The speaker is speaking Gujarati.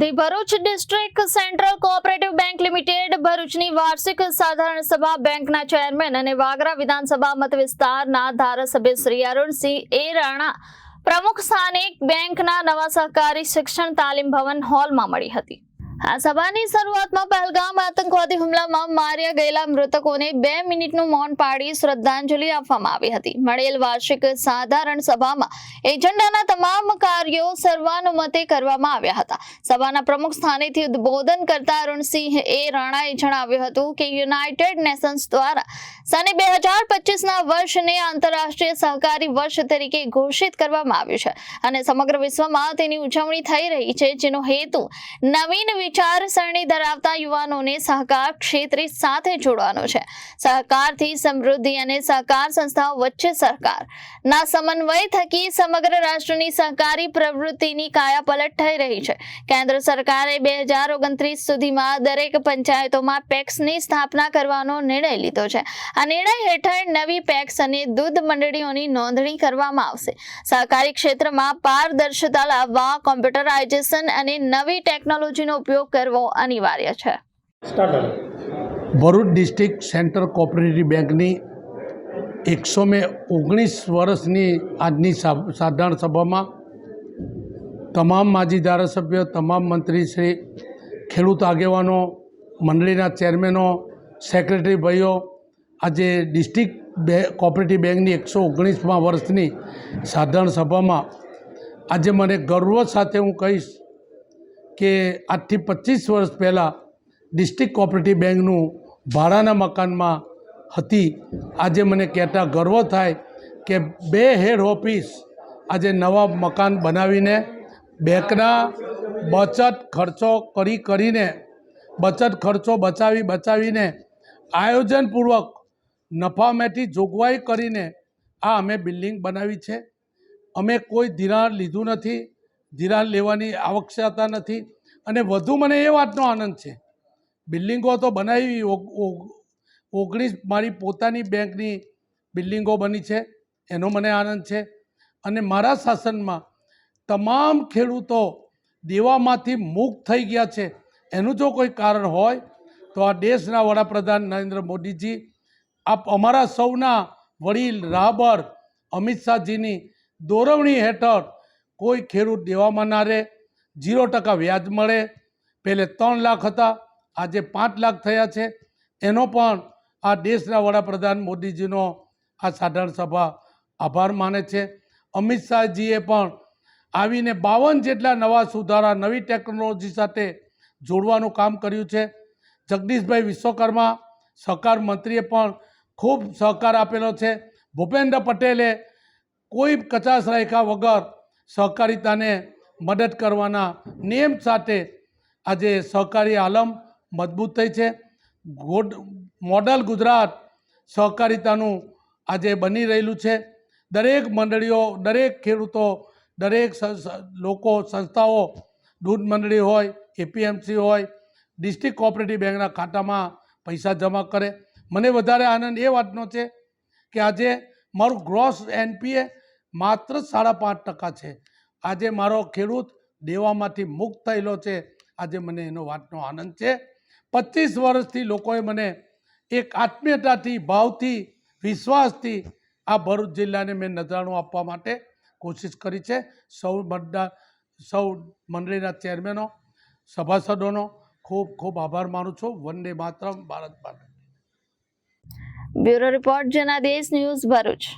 The Bharuch district central cooperative bank limited ભરૂચની વાર્ષિક સાધારણ સભા બેંકના ચેરમેન અને વાગરા વિધાનસભા મત વિસ્તારના ધારાસભ્ય શ્રી અરુણસિંહ એ રાણા પ્રમુખ સ્થાનિક બેંકના નવા સહકારી શિક્ષણ તાલીમ ભવન હોલમાં મળી હતી. આ સભાની શરૂઆતમાં પહેલગામ આતંકવાદી હુમલામાં માર્યા ગયેલા મૃતકોને બે મિનિટનું મૌન પાડી શ્રદ્ધાંજલિ આપવામાં આવી હતી. મળેલ વાર્ષિક સાધારણ સભામાં એજન્ડાના તમામ કાર્યો સર્વાનુમતે કરવામાં આવ્યા હતા. સભાના પ્રમુખ સ્થાનેથી ઉદબોધન કરતા અરુણસિંહ એ રાણાએ જણાવ્યું હતું કે યુનાઇટેડ નેશન્સ દ્વારા સને બે હજાર પચીસના વર્ષને આંતરરાષ્ટ્રીય સહકારી વર્ષ તરીકે ઘોષિત કરવામાં આવ્યું છે અને સમગ્ર વિશ્વમાં તેની ઉજવણી થઈ રહી છે, જેનો હેતુ નવીન વિચારસરણી ધરાવતા યુવાનોને સહકાર ક્ષેત્રે સાથે જોડવાનો છે. સહકારથી સમૃદ્ધિ અને સહકાર સંસ્થાઓ વચ્ચે સરકાર. ના સમન્વય થકી સમગ્ર રાષ્ટ્રની સહકારી પ્રવૃત્તિની કાયાપલટ થઈ રહી છે. કેન્દ્ર સરકારે બે હજાર ઓગણત્રીસ સુધીમાં દરેક પંચાયતોમાં પેક્સની સ્થાપના કરવાનો નિર્ણય લીધો છે. આ નિર્ણય હેઠળ નવી પેક્સ અને દૂધ મંડળીઓની નોંધણી કરવામાં આવશે. સહકારી ક્ષેત્રમાં પારદર્શિતા લાવવા, કોમ્પ્યુટરાઇઝેશન અને નવી ટેકનોલોજીનો ઉપયોગ કરવો અનિવાર્ય છે. ભરૂચ ડિસ્ટ્રિક્ટ સેન્ટર કોઓપરેટિવ બેંકની એકસો મે ઓગણીસ વર્ષની આજની સાધારણ સભામાં તમામ માજી ધારાસભ્ય તમામ મંત્રીશ્રી ખેડૂત આગેવાનો મંડળીના ચેરમેનો સેક્રેટરી ભાઈઓ આજે ડિસ્ટ્રિક્ટ બે કોઓપરેટિવ બેંકની એકસો ઓગણીસમાં વર્ષની સાધારણ સભામાં આજે મને ગર્વ સાથે હું કહીશ કે આજથી પચીસ વર્ષ પહેલાં ડિસ્ટ્રિક્ટ કોઓપરેટિવ બેંકનું ભાડાના મકાનમાં હતી. આજે મને કહેતા ગર્વ થાય કે બે હેડ ઓફિસ આજે નવા મકાન બનાવીને બેંકના બચત ખર્ચો કરી કરીને, બચત ખર્ચો બચાવી બચાવીને આયોજનપૂર્વક નફામેથી જોગવાઈ કરીને આ અમે બિલ્ડિંગ બનાવી છે. અમે કોઈ ધિરાણ લીધું નથી. ધિરાણ લેવાની આવશ્યકતા નથી. અને વધુ મને એ વાતનો આનંદ છે. બિલ્ડિંગો તો બનાવી, ઓગ- ઓગ- ઓગણીસ મારી પોતાની બેંકની બિલ્ડિંગો બની છે. એનો મને આનંદ છે. અને મારા શાસનમાં તમામ ખેડૂતો દેવામાંથી મુક્ત થઈ ગયા છે. એનું જો કોઈ કારણ હોય, તો આ દેશના વડાપ્રધાન નરેન્દ્ર મોદીજી, આપ અમારા સૌના વડીલ રાહબર અમિત શાહજીની દોરવણી હેઠળ કોઈ ખેડૂત દેવામાં ના રહે, ઝીરો ટકા વ્યાજ મળે. પહેલે ત્રણ લાખ હતા, આજે પાંચ લાખ થયા છે. એનો પણ આ દેશના વડાપ્રધાન મોદીજીનો આ સાધારણ સભા આભાર માને છે. અમિત શાહજીએ પણ આવીને બાવન જેટલા નવા સુધારા, નવી ટેકનોલોજી સાથે જોડવાનું કામ કર્યું છે. જગદીશભાઈ વિશ્વકર્મા સહકાર મંત્રીએ પણ ખૂબ સહકાર આપેલો છે. ભૂપેન્દ્ર પટેલે કોઈ કચાશ રાખ્યા વગર સહકારિતાને મદદ કરવાના નિયમ સાથે આજે સહકારી આલમ મજબૂત થઈ છે. ગોડ, મોડલ ગુજરાત સહકારિતાનું આજે બની રહેલું છે. દરેક મંડળીઓ, દરેક ખેડૂતો, દરેક લોકો, સંસ્થાઓ, દૂધ મંડળી હોય, એપીએમસી હોય, ડિસ્ટ્રિક્ટ કોઓપરેટિવ બેંકના ખાતામાં પૈસા જમા કરે. મને વધારે આનંદ એ વાતનો છે કે આજે મારું ગ્રોસ એનપીએ માત્ર સાડા પાંચ ટકા છે. આજે મારો ખેડૂત દેવામાંથી મુક્ત થયેલો છે. આજે મને એનો વાતનો આનંદ છે. પચીસ વર્ષથી લોકોએ મને એક આત્મીયતાથી, ભાવથી, વિશ્વાસથી આ ભરૂચ જિલ્લાને મેં નજરાણું આપવા માટે કોશિશ કરી છે. સૌ બધા સૌ મંડળીના ચેરમેનો, સભાસદોનો ખૂબ ખૂબ આભાર માનું છું. વંદે માતરમ, ભારત માટે bureau report, Janadesh news Bharuch.